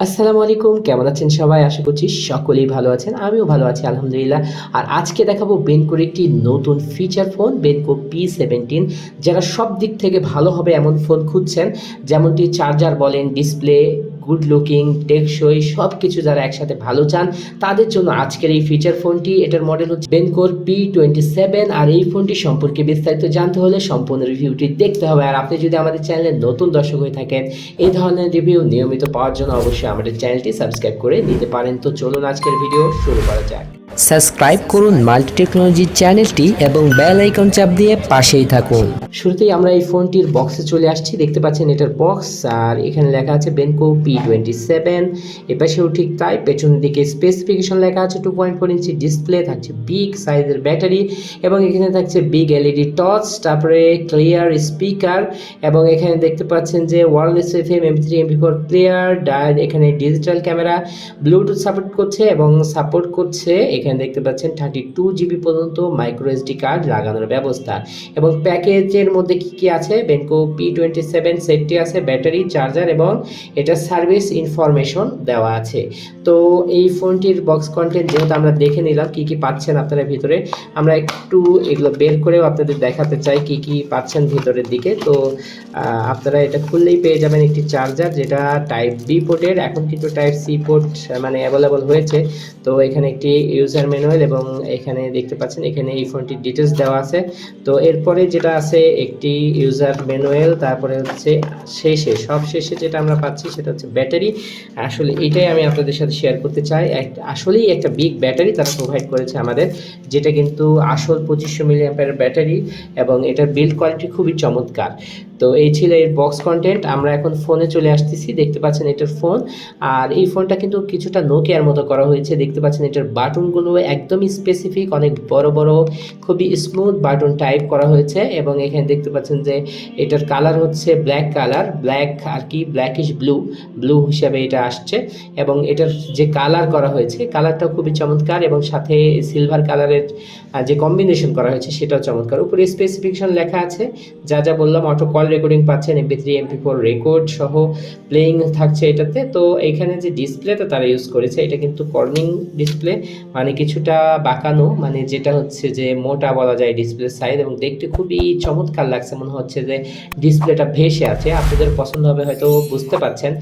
আসসালামু আলাইকুম, কেমন আছেন সবাই? আশা করছি সকলেই ভালো আছেন, আমিও ভালো আছি, আলহামদুলিল্লাহ। আর আজকে দেখাবো বেনকোর একটি নতুন feature phone Benco P seventeen যারা সব দিক থেকে ভালো হবে এমন ফোন খুঁজছেন। যেমনটি চার্জার বলেন ডিসপ্লে গুড লুকিং টেকসই সব কিছু যারা একসাথে ভালো চান, তাদের জন্য আজকের এই ফিচার ফোনটি এটার মডেল হচ্ছে বেনকোর পি টোয়েন্টি সেভেন আর এই ফোনটি সম্পর্কে বিস্তারিত জানতে হলে সম্পূর্ণ রিভিউটি দেখতে হবে। আর আপনি যদি আমাদের চ্যানেলে নতুন দর্শক হয়ে থাকেন, এই ধরনের রিভিউ নিয়মিত পাওয়ার জন্য অবশ্যই আমাদের চ্যানেলটি সাবস্ক্রাইব করে নিতে পারেন। তো চলুন আজকের ভিডিও শুরু করা যাক। সাবস্ক্রাইব করুন মাল্টি টেকনোলজি চ্যানেলটি এবং বেল আইকন চাপ দিয়ে পাশেই থাকুন। শুরুতেই আমরা এই ফোনটির বক্সে চলে আসছি। দেখতে পাচ্ছেন এটার বক্স আর এখানে লেখা আছে বেনকো পি টোয়েন্টি সেভেন এপাশেও ঠিক তাই, পেছনের দিকে স্পেসিফিকেশন লেখা আছে two point four inch display থাকছে বিগ সাইজের ব্যাটারি এবং এখানে থাকছে বিগ এলইডি টর্চ তারপরে ক্লিয়ার স্পিকার এবং এখানে দেখতে পাচ্ছেন যে wireless F M M three MP four player Dier এখানে ডিজিটাল ক্যামেরা ব্লুটুথ সাপোর্ট করছে এবং সাপোর্ট করছে এখানে দেখতে পাচ্ছেন থার্টি টু জিবি পর্যন্ত মাইক্রো এসডি কার্ড লাগানোর ব্যবস্থা। এবং প্যাকেজের মধ্যে কি কি আছে? বেনকো পি টোয়েন্টি সেভেন সেটটি আছে, ব্যাটারি চার্জার এবং এটা সার্ভিস ইনফরমেশন দেওয়া আছে। তো এই ফোনটির বক্স কন্টেন্ট যেহেতু আমরা দেখে নিলাম কি কি পাচ্ছেন আপনারা ভিতরে, আমরা একটু এগুলো বের করেও আপনাদের দেখাতে চাই কি কি পাচ্ছেন ভিতরের দিকে। তো আপনারা এটা খুললেই পেয়ে যাবেন একটি চার্জার যেটা টাইপ বি পোর্টের এখন কিন্তু টাইপ সি পোর্ট মানে অ্যাভেলেবল হয়েছে। তো এখানে একটি ইউজার ম্যানুয়াল এবং এখানে দেখতে পাচ্ছেন, এখানে এই ফোনটির ডিটেলস দেওয়া আছে। তো এরপরে যেটা আছে, একটি ইউজার ম্যানুয়াল তারপরে হচ্ছে শেষে, সব শেষে যেটা আমরা পাচ্ছি সেটা হচ্ছে ব্যাটারি আসলে এটাই আমি আপনাদের সাথে শেয়ার করতে চাই। আসলেই একটা বিগ ব্যাটারি তারা প্রোভাইড করেছে আমাদের, যেটা কিন্তু আসল পঁচিশশো মিলিয়াম্পের ব্যাটারি এবং এটার বিল্ড কোয়ালিটি খুবই চমৎকার। তো এই ছিল এর বক্স কন্টেন্ট আমরা এখন ফোনে চলে আসতেছি, দেখতে পাচ্ছেন এটার ফোন আর এই ফোনটা কিন্তু কিছুটা নোকিয়ার মতো করা হয়েছে, দেখতে পাচ্ছেন এটার বাটনগুলো একদমই স্পেসিফিক অনেক বড় বড়, খুবই স্মুথ বাটন টাইপ করা হয়েছে। এবং এখানে দেখতে পাচ্ছেন যে এটার কালার হচ্ছে ব্ল্যাক কালার ব্ল্যাক আর কি ব্ল্যাকিশ ব্লু ব্লু হিসাবে এটা আসছে। এবং এটার যে কালার করা হয়েছে কালারটাও খুবই চমৎকার এবং সাথে সিলভার কালারের যে কম্বিনেশন করা হয়েছে, সেটাও চমৎকার। উপরে স্পেসিফিকেশন লেখা আছে, যা যা বললাম অটো কল রেকর্ডিং পাচ্ছেন MP three MP four record সহ প্লেইং থাকছে এটাতে। তো এখানে যে ডিসপ্লেটা তারা ইউজ করেছে, এটা কিন্তু কর্নিং ডিসপ্লে মানে কিছুটা বাঁকানো মানে যেটা হচ্ছে যে মোটা বলা যায় ডিসপ্লে সাইজ এবং দেখতে খুবই চমৎকার লাগছে। মনে হচ্ছে যে ডিসপ্লেটা ভেসে আছে, আপনাদের পছন্দ হবে হয়তো বুঝতে পারছেন।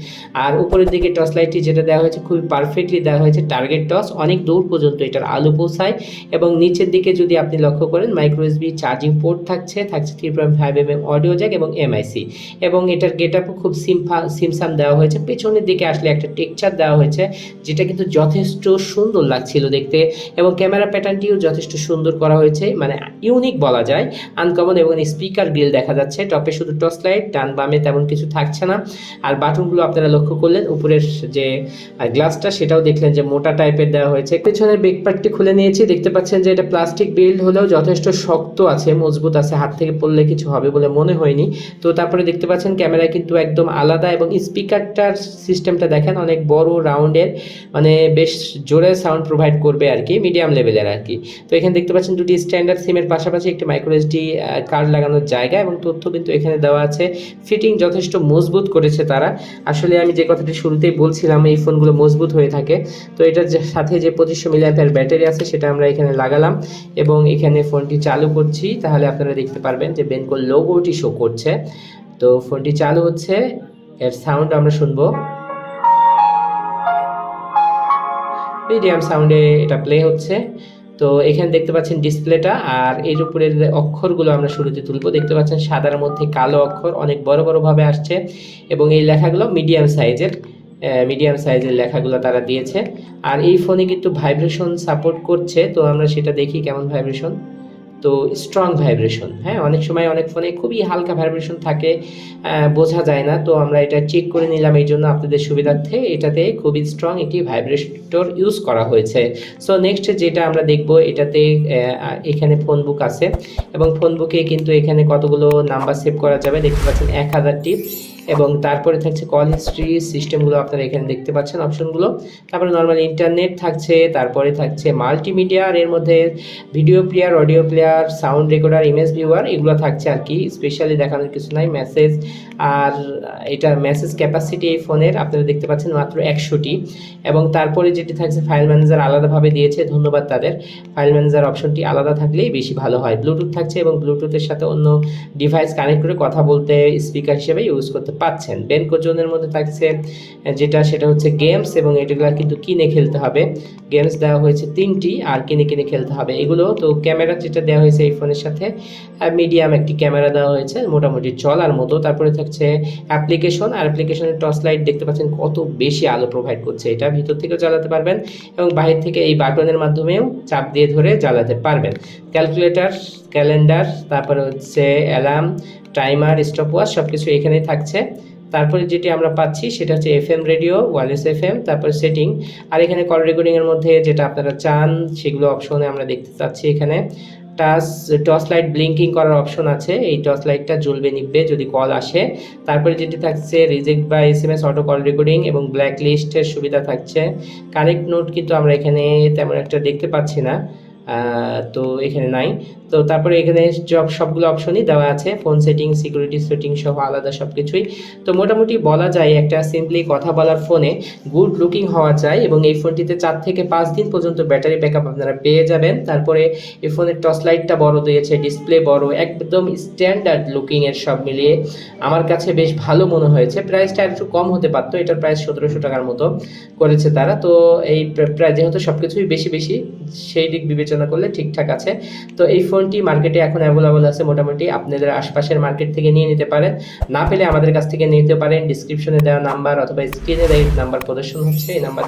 আর উপরের দিকে টর্চ লাইটটি যেটা দেওয়া হয়েছে খুবই পারফেক্টলি দেওয়া হয়েছে টার্গেট টর্চ অনেক দূর পর্যন্ত এটার আলো পৌঁছায়। এবং নিচের দিকে যদি আপনি লক্ষ্য করেন মাইক্রো চার্জিং পোর্ট থাকছে থাকছে three point five M M audio jack এবং এমআইসি এবং এটার গেট আপও খুব সিম্পা সিমসাম দেওয়া হয়েছে। পেছনের দিকে আসলে একটা টেক্সচার দেওয়া হয়েছে, যেটা কিন্তু যথেষ্ট সুন্দর লাগছিল দেখতে। এবং ক্যামেরা প্যাটার্নটিও যথেষ্ট সুন্দর করা হয়েছে মানে ইউনিক বলা যায়। আনকমন এবং স্পিকার গ্রিল দেখা যাচ্ছে। টপে শুধু টর্চ লাইট ডান বামে তেমন কিছু থাকছে না। আর বাটনগুলো আপনারা লক্ষ্য করলেন, উপরের যে গ্লাসটা সেটাও দেখলেন যে মোটা টাইপের দেওয়া হয়েছে। পেছনের বেক পার্টটি খুলে নিয়েছি, দেখতে পাচ্ছেন যে এটা প্লাস্টিক বিল্ড হলেও যথেষ্ট শক্ত আছে, মজবুত আছে, হাত থেকে পড়লে কিছু হবে বলে মনে হয়নি। তো তারপরে দেখতে পাচ্ছেন ক্যামেরা কিন্তু একদম আলাদা এবং স্পিকারটার সিস্টেমটা দেখেন অনেক বড় রাউন্ডের মানে বেশ জোরে সাউন্ড প্রোভাইড করবে আর কি, মিডিয়াম লেভেলের আর কি। তো এখানে দেখতে পাচ্ছেন দুটি স্ট্যান্ডার্ড সিমের পাশাপাশি একটি মাইক্রো এসডি কার্ড লাগানোর জায়গা এবং তথ্য কিন্তু এখানে দেওয়া আছে। ফিটিং যথেষ্ট মজবুত করেছে তারা। আসলে আমি যে কথাটি শুরুতেই বলছিলাম, এই ফোনগুলো মজবুত হয়ে থাকে। তো এটার সাথে যে পঁচিশশো মিলিয়াম্পের ব্যাটারি আছে, সেটা আমরা এখানে লাগালাম এবং এখানে ফোনটি চালু করছি। তাহলে আপনারা দেখতে পারবেন যে বেনকোর লোগোটি শো করছে। তো ফোনটি চালু হচ্ছে, এর সাউন্ড আমরা শুনব। মিডিয়াম সাউন্ডে এটা প্লে হচ্ছে। তো এখানে দেখতে পাচ্ছেন ডিসপ্লেটা আর এর উপরের অক্ষরগুলো আমরা শুরুতে তুলবো, দেখতে পাচ্ছেন সাদার মধ্যে কালো অক্ষর অনেক বড় বড় ভাবে আসছে, এবং এই লেখাগুলো মিডিয়াম সাইজের মিডিয়াম সাইজের লেখাগুলো তারা দিয়েছে। আর এই ফোনে কিন্তু ভাইব্রেশন সাপোর্ট করছে, তো আমরা সেটা দেখি কেমন ভাইব্রেশন তো স্ট্রং ভাইব্রেশন হ্যাঁ অনেক সময় অনেক ফোনে খুবই হালকা ভাইব্রেশন থাকে বোঝা যায় না। তো আমরা এটা চেক করে নিলাম এই জন্য আপনাদের সুবিধার্থে। এটাতে খুবই স্ট্রং একটি ভাইব্রেটর ইউজ করা হয়েছে। সো নেক্সট যেটা আমরা দেখব, এটাতে এখানে ফোন বুক আছে। এবং ফোন বুকে কিন্তু এখানে কতগুলো নাম্বার সেভ করা যাবে? দেখতে পাচ্ছেন এক হাজারটি এবং তারপরে থাকছে কল হিস্ট্রি সিস্টেমগুলো আপনারা এখানে দেখতে পাচ্ছেন অপশনগুলো তারপরে নর্মাল ইন্টারনেট থাকছে, তারপরে থাকছে মাল্টিমিডিয়ার এর মধ্যে video player audio player sound recorder image viewer এগুলো থাকছে আর কি। স্পেশালি দেখানোর কিছু নাই মেসেজ আর এটা মেসেজ ক্যাপাসিটি এই ফোনের আপনারা দেখতে পাচ্ছেন মাত্র একশোটি। এবং তারপরে যেটি থাকছে ফাইল ম্যানেজার আলাদাভাবে দিয়েছে, ধন্যবাদ তাদের। ফাইল ম্যানেজার অপশনটি আলাদা থাকলেই বেশি ভালো হয়। ব্লুটুথ থাকছে এবং ব্লুটুথের সাথে অন্য ডিভাইস কানেক্ট করে কথা বলতে স্পিকার হিসেবে ইউজ করতে পাচ্ছেন। বেনকো জোনের মধ্যে থাকছে যেটা, সেটা হচ্ছে গেমস এবং এগুলো কিন্তু কিনে খেলতে হবে। গেমস দেওয়া হয়েছে তিনটি আর কিনে কিনে খেলতে হবে। এগুলো তো ক্যামেরা যেটা দেওয়া হয়েছে এই ফোনের সাথে মিডিয়াম একটি ক্যামেরা দেওয়া হয়েছে, মোটামুটি চলার মতো। তারপরে থাকছে অ্যাপ্লিকেশন আর অ্যাপ্লিকেশনের টর্চ লাইট দেখতে পাচ্ছেন কত বেশি আলো প্রোভাইড করছে। এটা ভিতর থেকেও জ্বালাতে পারবেন এবং বাহির থেকে এই বাটনের মাধ্যমেও চাপ দিয়ে ধরে জ্বালাতে পারবেন। ক্যালকুলেটর ক্যালেন্ডার তারপরে হচ্ছে অ্যালার্ম টাইমার স্টপ ওয়াচ সব কিছু এখানেই থাকছে। তারপরে যেটি আমরা পাচ্ছি সেটা হচ্ছে F M radio wireless F M তারপর সেটিং আর এখানে কল রেকর্ডিংয়ের মধ্যে যেটা আপনারা চান, সেগুলো অপশনে আমরা দেখতে পাচ্ছি এখানে। টাচ টর্চ লাইট ব্লিঙ্কিং করার অপশন আছে। এই টর্চ লাইটটা জ্বলবে নিববে যদি কল আসে। তারপরে যেটি থাকছে রিজেক্ট বা S M S auto call recording এবং ব্ল্যাক লিস্টের সুবিধা থাকছে। কানেক্ট নোট কিন্তু আমরা এখানে তেমন একটা দেখতে পাচ্ছি না। তো এখানে নাই। তো তারপরে এখানে জব সবগুলো অপশনই দেওয়া আছে। ফোন সেটিং সিকিউরিটি সেটিং সহ আলাদা সব কিছুই তো মোটামুটি বলা যায় একটা সিম্পলি কথা বলার ফোনে গুড লুকিং হওয়া যায় এবং এই ফোনটিতে চার থেকে পাঁচ দিন পর্যন্ত ব্যাটারি ব্যাকআপ আপনারা পেয়ে যাবেন। তারপরে এই ফোনের টর্চ লাইটটা বড় দিয়েছে ডিসপ্লে বড়, একদম স্ট্যান্ডার্ড লুকিং এর সব মিলিয়ে। আমার কাছে বেশ ভালো মনে হয়েছে। প্রাইসটা একটু কম হতে পারতো, এটার প্রাইস সতেরোশো টাকার মতো করেছে তারা। তো এই প্রায় যেহেতু সব কিছুই বেশি বেশি, সেই দিক বিবেচনা করলে ঠিকঠাক আছে। তো এই ফোনটি মার্কেটে এখন অ্যাভেলেবল আছে, মোটামুটি আপনাদের আশপাশের মার্কেট থেকে নিয়ে নিতে পারেন। না পেলে আমাদের কাছ থেকে নিতে পারেন ডিসক্রিপশনে দেওয়া নাম্বার অথবা স্ক্রিনে দেওয়া নাম্বার প্রদর্শন হচ্ছে, এই নাম্বার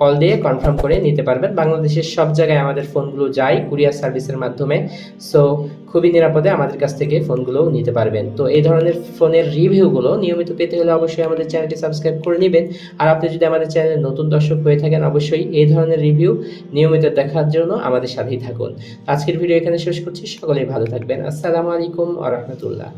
কল দিয়ে কনফার্ম করে নিতে পারবেন। বাংলাদেশের সব জায়গায় আমাদের ফোনগুলো যায় কুরিয়ার সার্ভিসের মাধ্যমে। সো খুবই নিরাপদে আমাদের কাছ থেকে ফোনগুলোও নিতে পারবেন। তো এই ধরনের ফোনের রিভিউগুলো নিয়মিত পেতে হলে অবশ্যই আমাদের চ্যানেলটি সাবস্ক্রাইব করে নেবেন। আর আপনি যদি আমাদের চ্যানেলে নতুন দর্শক হয়ে থাকেন, অবশ্যই এই ধরনের রিভিউ নিয়মিত দেখার জন্য আমাদের সাথেই থাকুন। আজকের ভিডিও এখানে শেষ করছি। সকলেই ভালো থাকবেন। আসসালামু আলাইকুম আ রহমতুল্লাহ।